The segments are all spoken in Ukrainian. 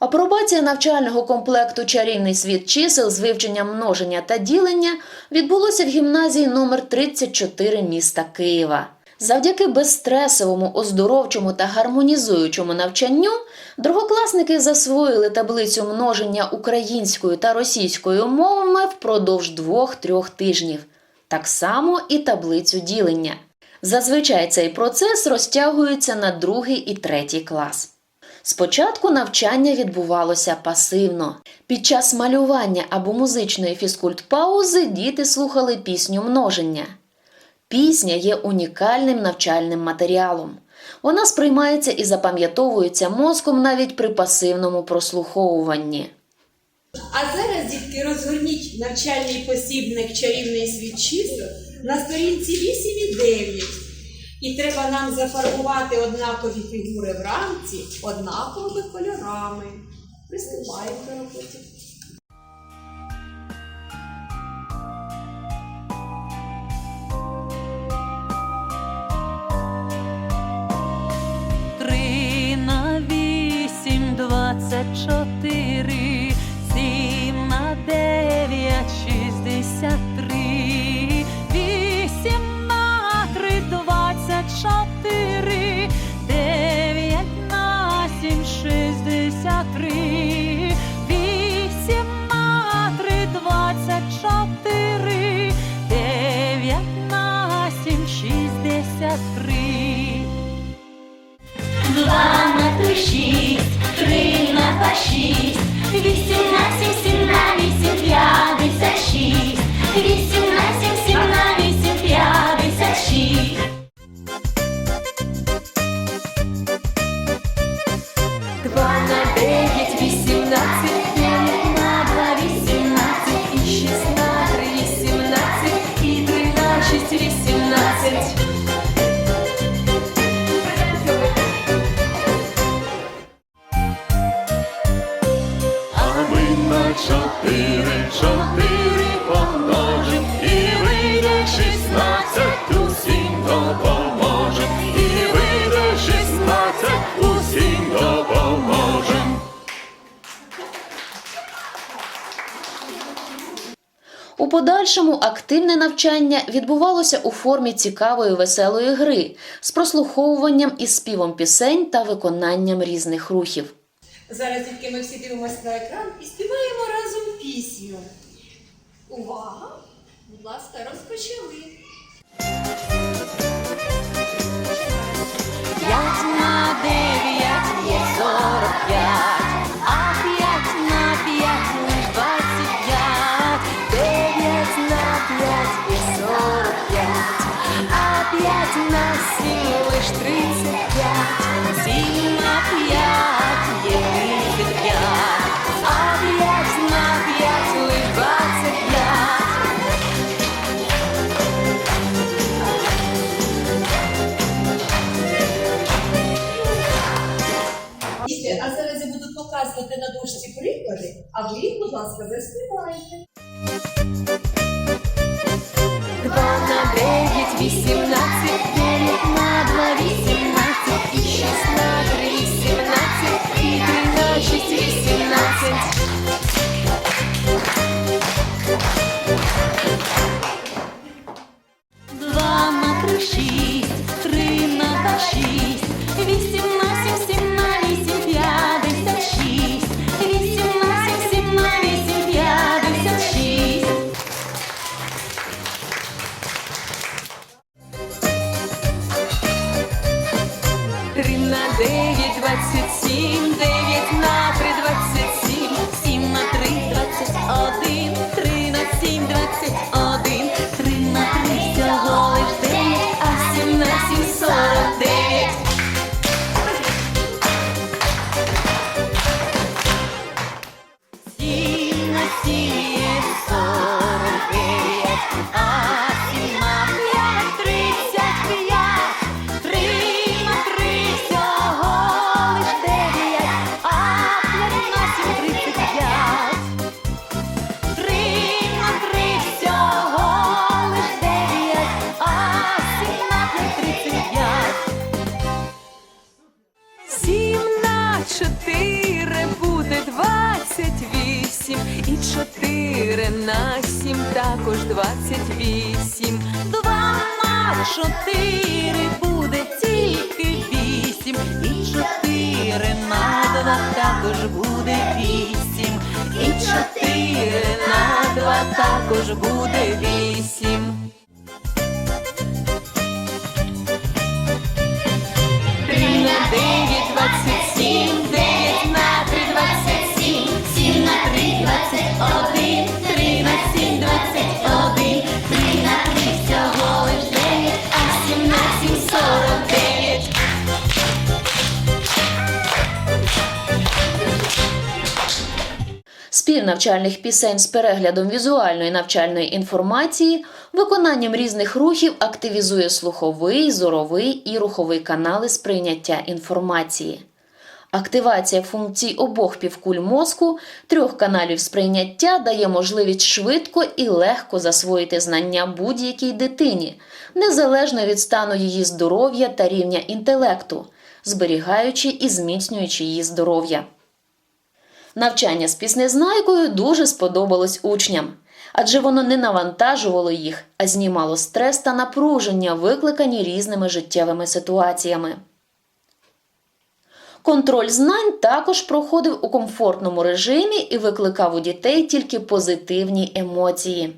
Апробація навчального комплекту Чарівний світ чисел з вивченням множення та ділення відбулося в гімназії номер 34 міста Києва. Завдяки безстресовому, оздоровчому та гармонізуючому навчанню другокласники засвоїли таблицю множення українською та російською мовами впродовж двох-трьох тижнів, так само і таблицю ділення. Зазвичай цей процес розтягується на другий і третій клас. Спочатку навчання відбувалося пасивно. Під час малювання або музичної фізкультпаузи діти слухали пісню множення. Пісня є унікальним навчальним матеріалом. Вона сприймається і запам'ятовується мозком навіть при пасивному прослуховуванні. А зараз, дітки, розгорніть навчальний посібник чарівний світ чисел на сторінці 8 і 9. І треба нам зафарбувати однакові фігури в рамці однаковими кольорами. Приступаємо до роботи. Три на вісім двадцять чотири, У подальшому активне навчання відбувалося у формі цікавої веселої гри з прослуховуванням і співом пісень та виконанням різних рухів. Зараз, тільки ми всі дивимося на екран і співаємо разом пісню. Увага! Будь ласка, розпочали. Тридцять п'ять, сім на п'ять є тридцять п'ять, а п'ять на п'ять лиш двадцять п'ять. А зараз я буду показувати на дошці приклади, а ви будь ласка, заспівайте. Чотири на сім, також двадцять вісім. Два на чотири буде тільки вісім, і чотири на два також буде вісім, і чотири на два також буде вісім. Три на дев'ять двадцять сім, Спів навчальних пісень з переглядом візуальної навчальної інформації, виконанням різних рухів активізує слуховий, зоровий і руховий канали сприйняття інформації. Активація функцій обох півкуль мозку, трьох каналів сприйняття дає можливість швидко і легко засвоїти знання будь-якій дитині, незалежно від стану її здоров'я та рівня інтелекту, зберігаючи і зміцнюючи її здоров'я. Навчання з піснезнайкою дуже сподобалось учням, адже воно не навантажувало їх, а знімало стрес та напруження, викликані різними життєвими ситуаціями. Контроль знань також проходив у комфортному режимі і викликав у дітей тільки позитивні емоції.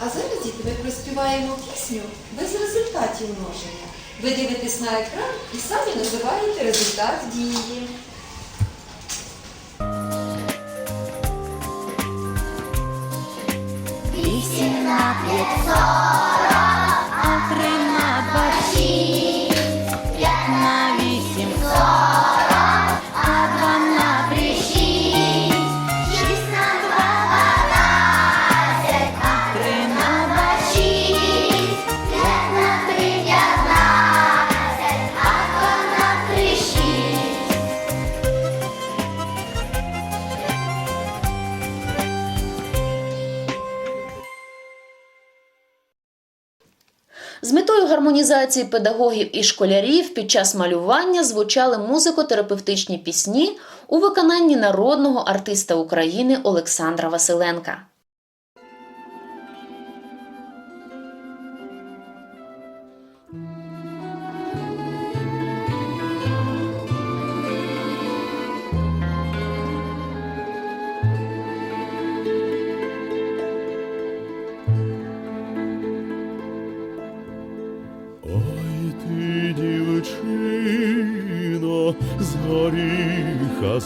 А зараз діти ми проспіваємо пісню без результатів множення. Ви дивитесь на екран і самі називаєте результат дії. П'ять З метою гармонізації педагогів і школярів під час малювання звучали музико-терапевтичні пісні у виконанні народного артиста України Олександра Василенка.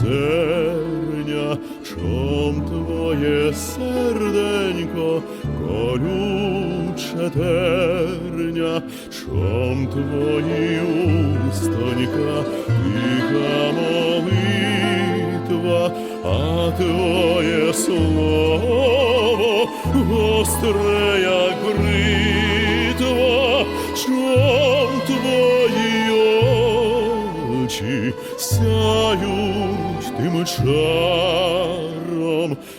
Зерня, чом твоє серденько колюче терня, чом твої устонька тиха молитва, а твоє слово гостре, як бритва, чом твої очі сяють чаром,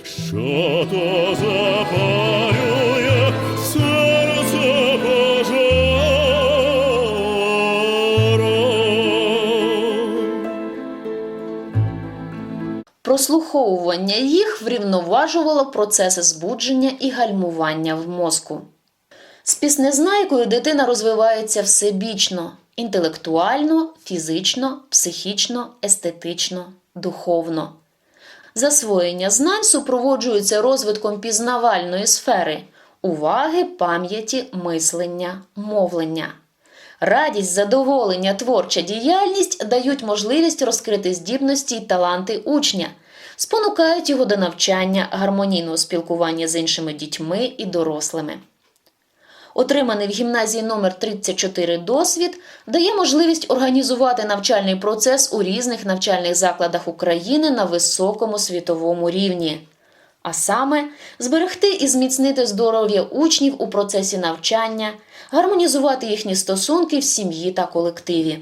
що то запалює серце пожаром. Прослуховування їх врівноважувало процеси збудження і гальмування в мозку. З піснезнайкою дитина розвивається всебічно інтелектуально, фізично, психічно, естетично, духовно. Засвоєння знань супроводжується розвитком пізнавальної сфери уваги, пам'яті, мислення, мовлення. Радість, задоволення, творча діяльність дають можливість розкрити здібності й таланти учня, спонукають його до навчання, гармонійного спілкування з іншими дітьми і дорослими. Отриманий в гімназії номер 34 досвід дає можливість організувати навчальний процес у різних навчальних закладах України на високому світовому рівні. А саме зберегти і зміцнити здоров'я учнів у процесі навчання, гармонізувати їхні стосунки в сім'ї та колективі.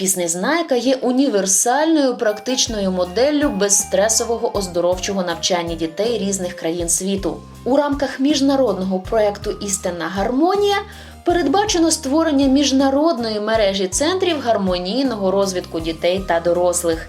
Піснезнайка є універсальною практичною моделлю безстресового оздоровчого навчання дітей різних країн світу. У рамках міжнародного проекту Істинна гармонія передбачено створення міжнародної мережі центрів гармонійного розвитку дітей та дорослих.